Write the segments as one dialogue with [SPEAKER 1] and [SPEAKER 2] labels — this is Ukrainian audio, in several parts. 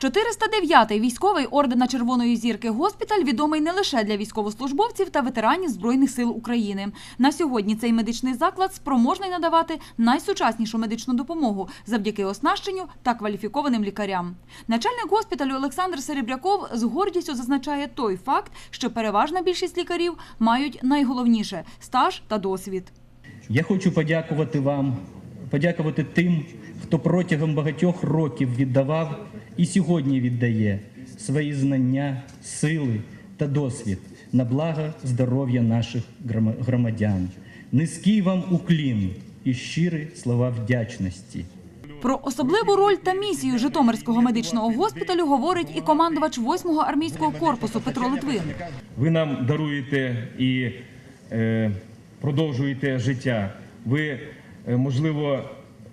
[SPEAKER 1] 409-й військовий ордена Червоної зірки госпіталь відомий не лише для військовослужбовців та ветеранів Збройних сил України. На сьогодні цей медичний заклад спроможний надавати найсучаснішу медичну допомогу завдяки оснащенню та кваліфікованим лікарям. Начальник госпіталю Олександр Серебряков з гордістю зазначає той факт, що переважна більшість лікарів мають найголовніше стаж та досвід.
[SPEAKER 2] Я хочу подякувати вам, подякувати тим, хто протягом багатьох років віддавав і сьогодні віддає свої знання, сили та досвід на благо здоров'я наших громадян. Низький вам уклін і щирі слова вдячності.
[SPEAKER 1] Про особливу роль та місію Житомирського медичного госпіталю говорить і командувач 8-го армійського корпусу Петро Литвин.
[SPEAKER 3] Ви нам даруєте і е, продовжуєте життя. Ви, е, можливо,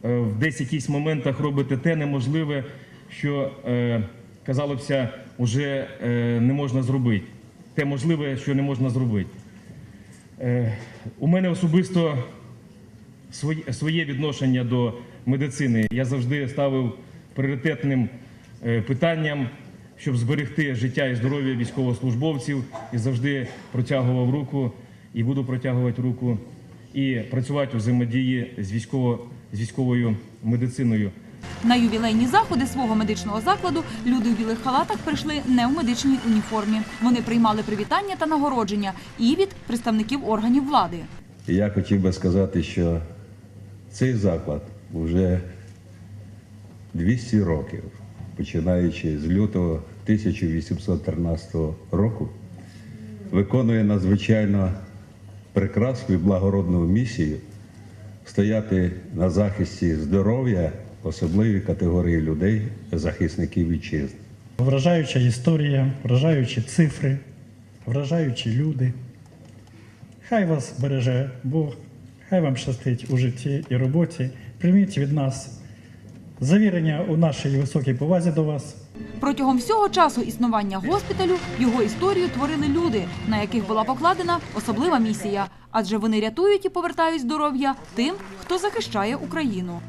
[SPEAKER 3] е, в десь якісь моментах робите те неможливе, що, е, казалося, вже е, не можна зробити. Те можливе, що не можна зробити. Е, у мене особисто своє, відношення до медицини. Я завжди ставив пріоритетним питанням, щоб зберегти життя і здоров'я військовослужбовців, і завжди протягував руку і буду протягувати руку і працювати у взаємодії з, військово, з військовою медициною.
[SPEAKER 1] На ювілейні заходи свого медичного закладу люди у білих халатах прийшли не в медичній уніформі. Вони приймали привітання та нагородження і від представників органів влади.
[SPEAKER 4] Я хотів би сказати, що цей заклад вже 200 років, починаючи з лютого 1813 року, виконує надзвичайно прекрасну і благородну місію стояти на захисті здоров'я особливої категорії людей, захисників вітчизни.
[SPEAKER 5] Вражаюча історія, вражаючі цифри, вражаючі люди. Хай вас береже Бог, хай вам щастить у житті і роботі. Прийміть від нас завірення у нашій високій повазі до вас.
[SPEAKER 1] Протягом всього часу існування госпіталю його історію творили люди, на яких була покладена особлива місія, адже вони рятують і повертають здоров'я тим, хто захищає Україну.